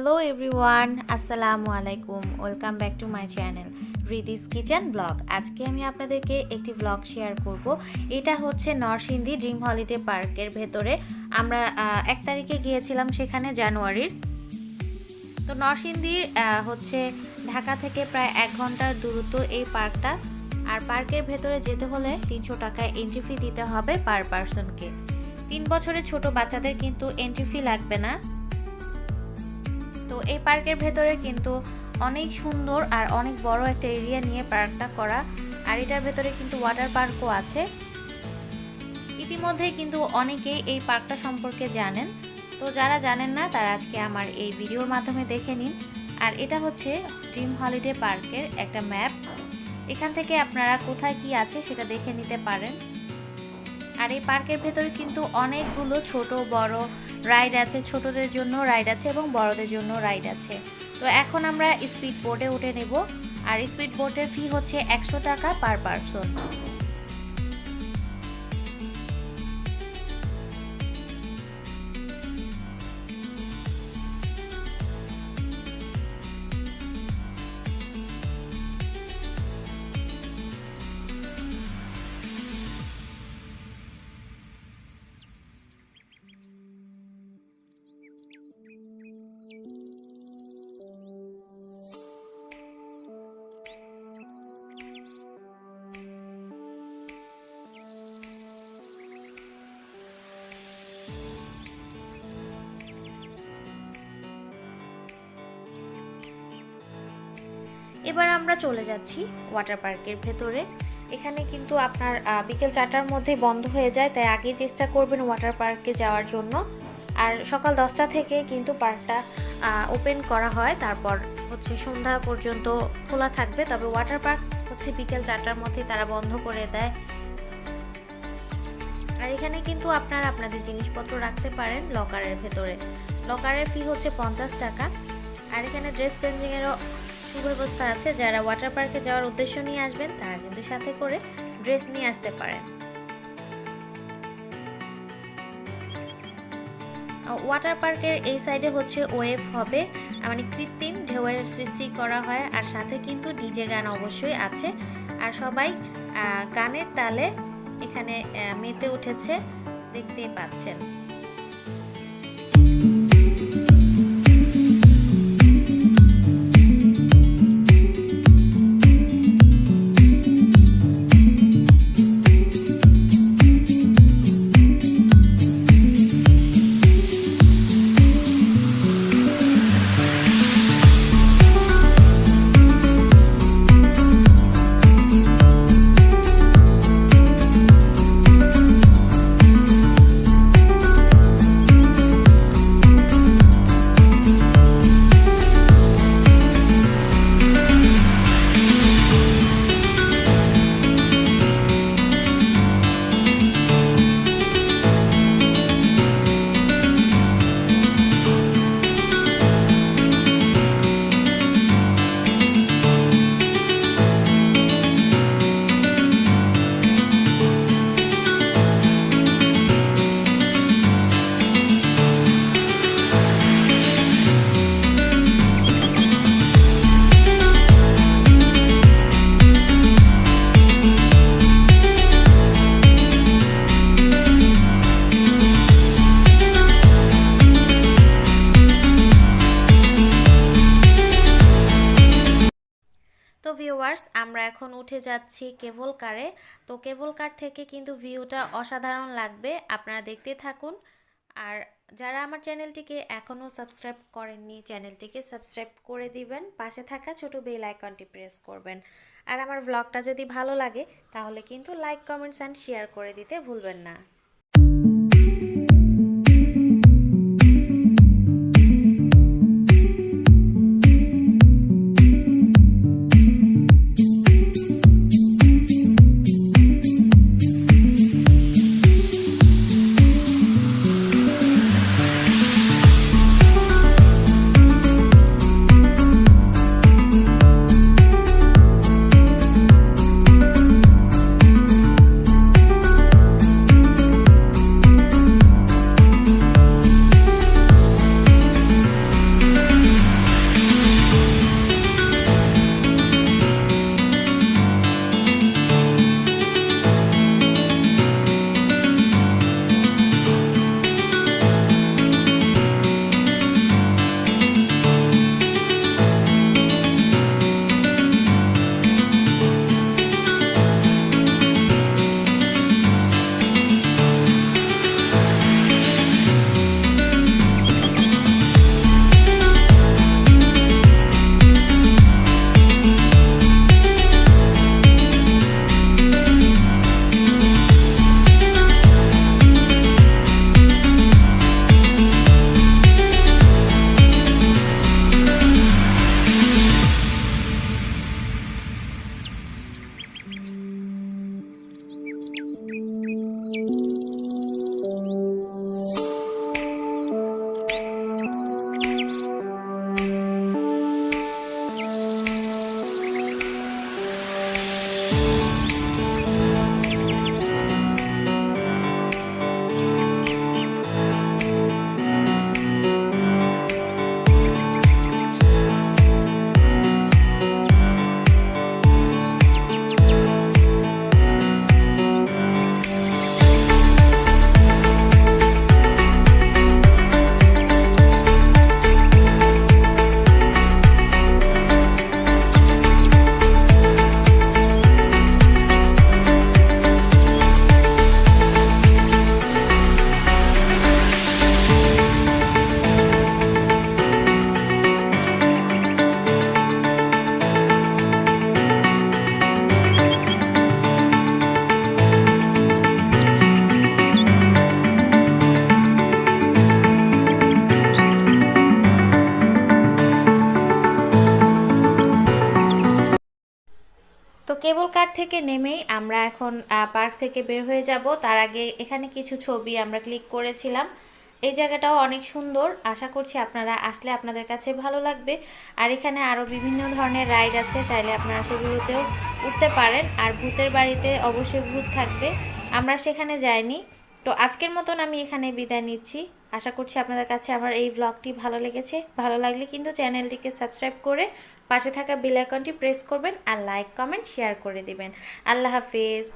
Hello everyone আসসালামু আলাইকুম welcome back to my channel Ridi's kitchen blog আজকে আমি আপনাদেরকে একটি ব্লগ শেয়ার করব। এটা হচ্ছে নরসিংদী ড্রিম হলিডে পার্কের ভেতরে। আমরা এক তারিখে গিয়েছিলাম সেখানে জানুয়ারির। তো নরসিংদী হচ্ছে ঢাকা থেকে প্রায় এক ঘণ্টার দূরত্ব এই পার্কটা আর পার্কের ভেতরে যেতে হলে তিনশো টাকায় এন্ট্রি ফি দিতে হবে পার পার্সনকে তিন বছরের ছোট বাচ্চাদের কিন্তু এন্ট্রি ফি লাগবে না। তো এই পার্কের ভেতরে কিন্তু অনেক সুন্দর আর অনেক বড় একটা এরিয়া নিয়ে পার্কটা করা। আর এটার ভেতরে কিন্তু ওয়াটার পার্কও আছে। ইতিমধ্যেই কিন্তু অনেকেই এই পার্কটা সম্পর্কে জানেন। তো যারা জানেন না, তারা আজকে আমার এই ভিডিওর মাধ্যমে দেখে নিন। আর এটা হচ্ছে ড্রিম হলিডে পার্কের একটা ম্যাপ এখান থেকে আপনারা কোথায় কি আছে সেটা দেখে নিতে পারেন। আর এই পার্কের ভেতরে কিন্তু অনেকগুলো ছোট, বড় রাইড আছে, ছোটদের জন্য রাইড আছে এবং বড়দের জন্য রাইড আছে। তো এখন আমরা স্পিড বোর্ডে উঠে নেব। আর স্পিড বোর্ডের ফি হচ্ছে একশো টাকা পার পারসন এবার আমরা চলে যাচ্ছি ওয়াটার পার্কের ভেতরে। এখানে কিন্তু আপনার বিকেল চারটার মধ্যে বন্ধ হয়ে যায়, তাই আগেই চেষ্টা করবেন ওয়াটার পার্কে যাওয়ার জন্য। আর সকাল দশটা থেকে কিন্তু পার্কটা ওপেন করা হয়। তারপর হচ্ছে সন্ধ্যা পর্যন্ত খোলা থাকবে। তবে ওয়াটার পার্ক হচ্ছে বিকেল চারটার মধ্যে তারা বন্ধ করে দেয়। আর এখানে কিন্তু আপনারা আপনাদের জিনিসপত্র রাখতে পারেন লকারের ভেতরে। লকারের ফি হচ্ছে পঞ্চাশ টাকা। আর এখানে ড্রেস চেঞ্জিংয়েরও সুব্যবস্থা আছে, যারা ওয়াটার পার্কে যাওয়ার উদ্দেশ্য নিয়ে আসবেন, তারা কিন্তু সাথে করে ড্রেস নিয়ে আসতে পারেন। ওয়াটার পার্কের এই সাইডে হচ্ছে ওয়েভ হবে। মানে কৃত্রিম ঢেউয়ের সৃষ্টি করা হয়, আর সাথে কিন্তু ডিজে গান অবশ্যই আছে। আর সবাই গানের তালে এখানে মেতে উঠেছে, দেখতেই পাচ্ছেন। ভিউয়ার্স আমরা এখন উঠে যাচ্ছি কেবল কারে। তো কেবল কার থেকে কিন্তু ভিউটা অসাধারণ লাগবে, আপনারা দেখতে থাকুন। আর যারা আমার চ্যানেলটিকে এখনও সাবস্ক্রাইব করেননি, চ্যানেলটিকে সাবস্ক্রাইব করে দিবেন। পাশে থাকা ছোট বেল আইকনটি প্রেস করবেন। আর আমার ব্লগটা যদি ভালো লাগে, তাহলে কিন্তু লাইক কমেন্টস অ্যান্ড শেয়ার করে দিতে ভুলবেন না। কেবল কার থেকে নেমেই আমরা এখন পার্ক থেকে বের হয়ে যাব। তার আগে এখানে কিছু ছবি আমরা ক্লিক করেছিলাম। এই জায়গাটাও অনেক সুন্দর। আশা করছি আপনারা আসলে আপনাদের কাছে ভালো লাগবে। আর এখানে আরও বিভিন্ন ধরনের রাইড আছে, চাইলে আপনারা সেগুলোতেও উঠতে পারেন। আর ভূতের বাড়িতে অবশ্যই ভূত থাকবে। আমরা সেখানে যাইনি। তো আজকের মতন আমি এখানে বিদায় নিচ্ছি। আশা করছি আপনাদের কাছে আমার এই ব্লগটি ভালো লেগেছে। ভালো লাগলে কিন্তু চ্যানেলটিকে সাবস্ক্রাইব করে পাশে থাকা বেল আইকনটি প্রেস করবেন আর লাইক কমেন্ট শেয়ার করে দিবেন। আল্লাহ হাফিজ।